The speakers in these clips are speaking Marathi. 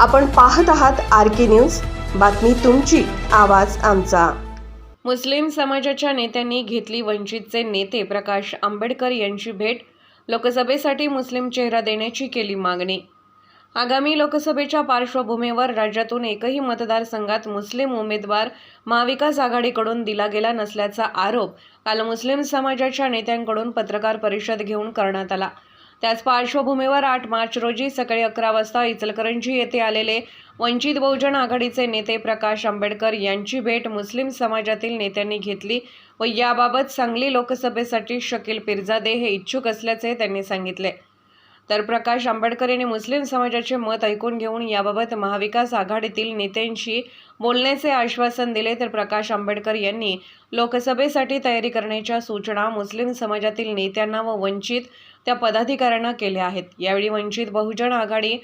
आपण पाहत आहात आर के न्यूज. बातमी तुमची आवाज आमचा. मुस्लिम समाजाच्या नेत्यांनी घेतली वंचितचे नेते प्रकाश आंबेडकर यांची भेट. लोकसभेसाठी मुस्लिम चेहरा देण्याची केली मागणी. आगामी लोकसभेच्या पार्श्वभूमीवर राज्यातून एकही मतदारसंघात मुस्लिम उमेदवार महाविकास आघाडीकडून दिला गेला नसल्याचा आरोप काल मुस्लिम समाजाच्या नेत्यांकडून पत्रकार परिषद घेऊन करण्यात आला. त्याच पार्श्वभूमीवर आठ मार्च रोजी सकाळी अकरा वाजता इचलकरंजी येथे आलेले वंचित बहुजन आघाडीचे नेते प्रकाश आंबेडकर यांची भेट मुस्लिम समाजातील नेत्यांनी घेतली व याबाबत सांगली लोकसभेसाठी शकील पिरजादे हे इच्छुक असल्याचे त्यांनी सांगितले. तर प्रकाश आंबेडकर यांनी मुस्लिम समाजाचे मत ऐकून घेऊन याबाबत महाविकास आघाडीतील नेत्यांशी बोलण्याचे आश्वासन दिले. तर प्रकाश आंबेडकर यांनी लोकसभेसाठी तयारी करण्याच्या सूचना मुस्लिम समाजातील नेत्यांना व वंचित त्या पदाधिकाऱ्यांना केल्या आहेत. यावेळी वंचित बहुजन आघाडी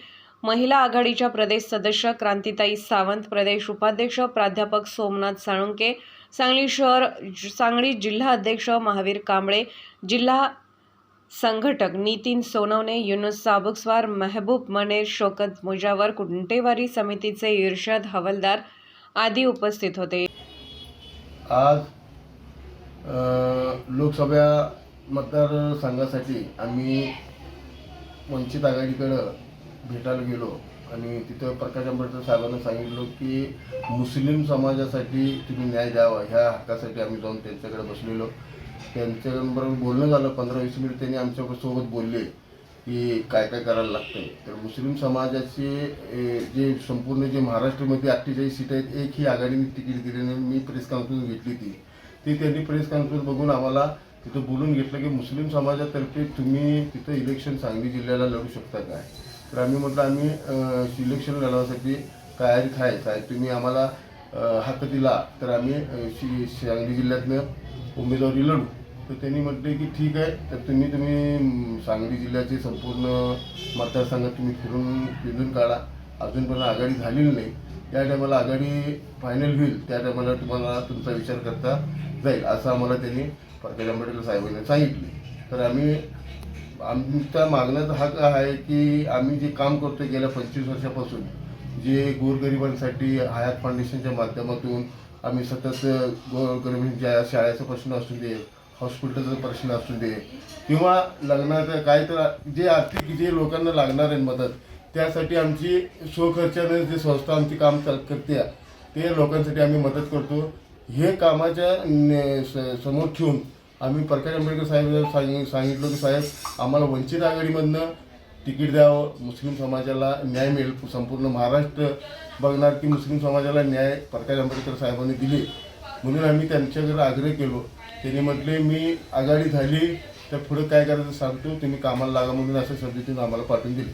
महिला आघाडीच्या प्रदेश सदस्य क्रांतिताई सावंत प्रदेश उपाध्यक्ष प्राध्यापक सोमनाथ साळुंके सांगली शहर सांगली जिल्हा अध्यक्ष महावीर कांबळे जिल्हा संघटक नितीन सोनवणे युनुस साबुकस्वार मेहबूब मनेर शोकत मुजावर कुंटेवारी समितीचे इर्षद हवलदार आदी उपस्थित होते. आज लोकसभा मतदारसंघासाठी आम्ही वंचित आघाडीकडं भेटायला गेलो. आणि तिथं प्रकाश आंबेडकर साहेबांना सांगितलं की मुस्लिम समाजासाठी तुम्ही न्याय द्यावा ह्या हक्कासाठी आम्ही जाऊन त्यांच्याकडे बसलेलो. त्यांच्याबरोबर बोलणं झालं पंधरा वीस मिनिट त्यांनी आमच्यासोबत बोलले की काय काय करायला लागतं तर मुस्लिम समाजाचे जे संपूर्ण जे महाराष्ट्रामध्ये अठ्ठेचाळीस सीट आहेत एक ही आघाडीने तिकीट दिल्याने मी प्रेस कॉन्फरन्स घेतली ती. ती त्यांनी प्रेस कॉन्फरन्स बघून आम्हाला तिथं बोलून घेतलं की मुस्लिम समाजातर्फे तुम्ही तिथं इलेक्शन सांगली जिल्ह्याला लढू शकता काय? तर आम्ही म्हटलं आम्ही सिलेक्शन लढवासाठी तयारीत आहे. साहेब तुम्ही आम्हाला हक्क दिला तर आम्ही अं, शि- सांगली जिल्ह्यातनं उमेदवारी लढू. तर त्यांनी म्हटले की ठीक आहे. तर तुम्ही तुम्ही सांगली जिल्ह्याचे संपूर्ण मतदारसंघात तुम्ही फिरून फिरून काढा. अजून पण आघाडी झालेली नाही. त्या टायमाला आघाडी फायनल होईल. त्या टायमाला तुम्हाला तुमचा विचार करता जाईल असं आम्हाला त्यांनी प्रकाश आंबेडकर साहेबांनी सांगितले. तर आम्ही आमच्या मागण्याचा हक आहे की आम्ही जे काम करतो गेल्या पंचवीस वर्षापासून जे गोरगरिबांसाठी हयात फाउंडेशनच्या माध्यमातून आम्ही सतत गोरगरिबांच्या शाळेचा प्रश्न असू दे हॉस्पिटलचा प्रश्न असू दे किंवा लग्नाचं काय तर जे आर्थिक जे लोकांना लागणार आहे मदत त्यासाठी आमची स्वखर्चाने जे संस्था आमची काम चाल करते ते लोकांसाठी आम्ही मदत करतो. हे कामाच्या स- समोर ठेवून आम्ही प्रकाश आंबेडकर साहेब सांग सांगितलं की साहेब आम्हाला वंचित आघाडीमधनं तिकीट द्यावं मुस्लिम समाजाला न्याय मिळेल संपूर्ण महाराष्ट्र बघणार की मुस्लिम समाजाला न्याय प्रकाश आंबेडकर साहेबांनी दिले. म्हणून आम्ही त्यांच्याकडे आग्रह केलो. त्यांनी म्हटले मी आघाडी झाली तर पुढं काय करायचं सांगतो तुम्ही कामाला लागा म्हणून अशा पद्धतीने आम्हाला पाठवून दिले.